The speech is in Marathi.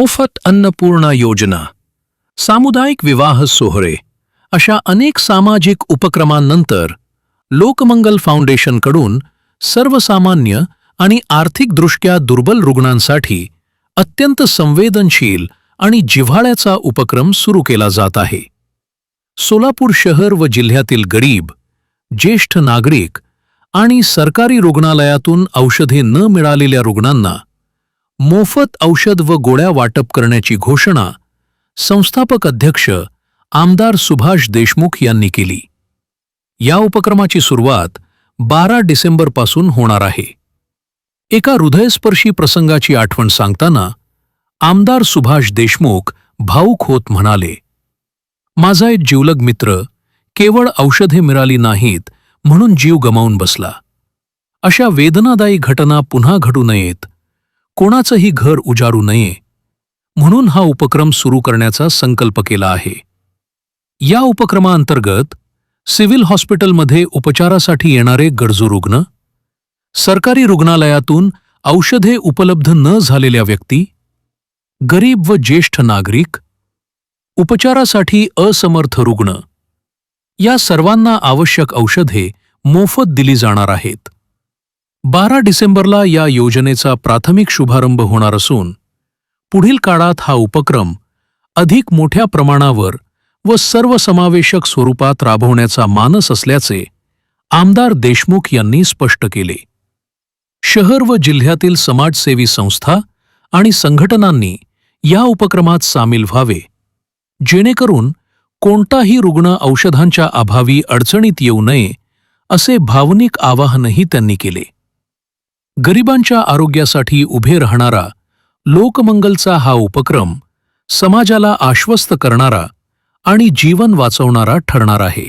मोफत अन्नपूर्णा योजना सामुदायिक विवाह सोहळे अशा अनेक सामाजिक उपक्रमांनंतर लोकमंगल फाउंडेशनकडून सर्वसामान्य आणि आर्थिकदृष्ट्या दुर्बल रुग्णांसाठी अत्यंत संवेदनशील आणि जिव्हाळ्याचा उपक्रम सुरू केला जात आहे. सोलापूर शहर व जिल्ह्यातील गरीब ज्येष्ठ नागरिक आणि सरकारी रुग्णालयातून औषधे न मिळालेल्या रुग्णांना मोफत औषध व गोळ्या वाटप करण्याची घोषणा संस्थापक अध्यक्ष आमदार सुभाष देशमुख यांनी केली. या उपक्रमाची सुरुवात बारा डिसेंबरपासून होणार आहे. एका हृदयस्पर्शी प्रसंगाची आठवण सांगताना आमदार सुभाष देशमुख भाऊक होत म्हणाले माझा एक जीवलग मित्र केवळ औषधे मिळाली नाहीत म्हणून जीव गमावून बसला. अशा वेदनादायी घटना पुन्हा घडू नयेत कोणाचंही घर उजारू नये म्हणून हा उपक्रम सुरू करण्याचा संकल्प केला आहे. या उपक्रमाअंतर्गत सिव्हिल हॉस्पिटलमध्ये उपचारासाठी येणारे गरजू रुग्ण सरकारी रुग्णालयातून औषधे उपलब्ध न झालेल्या व्यक्ती गरीब व ज्येष्ठ नागरिक उपचारासाठी असमर्थ रुग्ण या सर्वांना आवश्यक औषधे मोफत दिली जाणार आहेत. बारा डिसेंबरला या योजनेचा प्राथमिक शुभारंभ होणार असून पुढील काळात हा उपक्रम अधिक मोठ्या प्रमाणावर व सर्वसमावेशक स्वरूपात राबवण्याचा मानस असल्याचे आमदार देशमुख यांनी स्पष्ट केले. शहर व जिल्ह्यातील समाजसेवी संस्था आणि संघटनांनी या उपक्रमात सामील व्हावे. जेणेकरून कोणताही रुग्ण औषधांच्या अभावी अडचणीत येऊ नये असे भावनिक आवाहनही त्यांनी केले. गरिबांच्या आरोग्यासाठी उभे राहणारा लोकमंगलचा हा उपक्रम समाजाला आश्वस्त करणारा आणि जीवन वाचवणारा ठरणार आहे.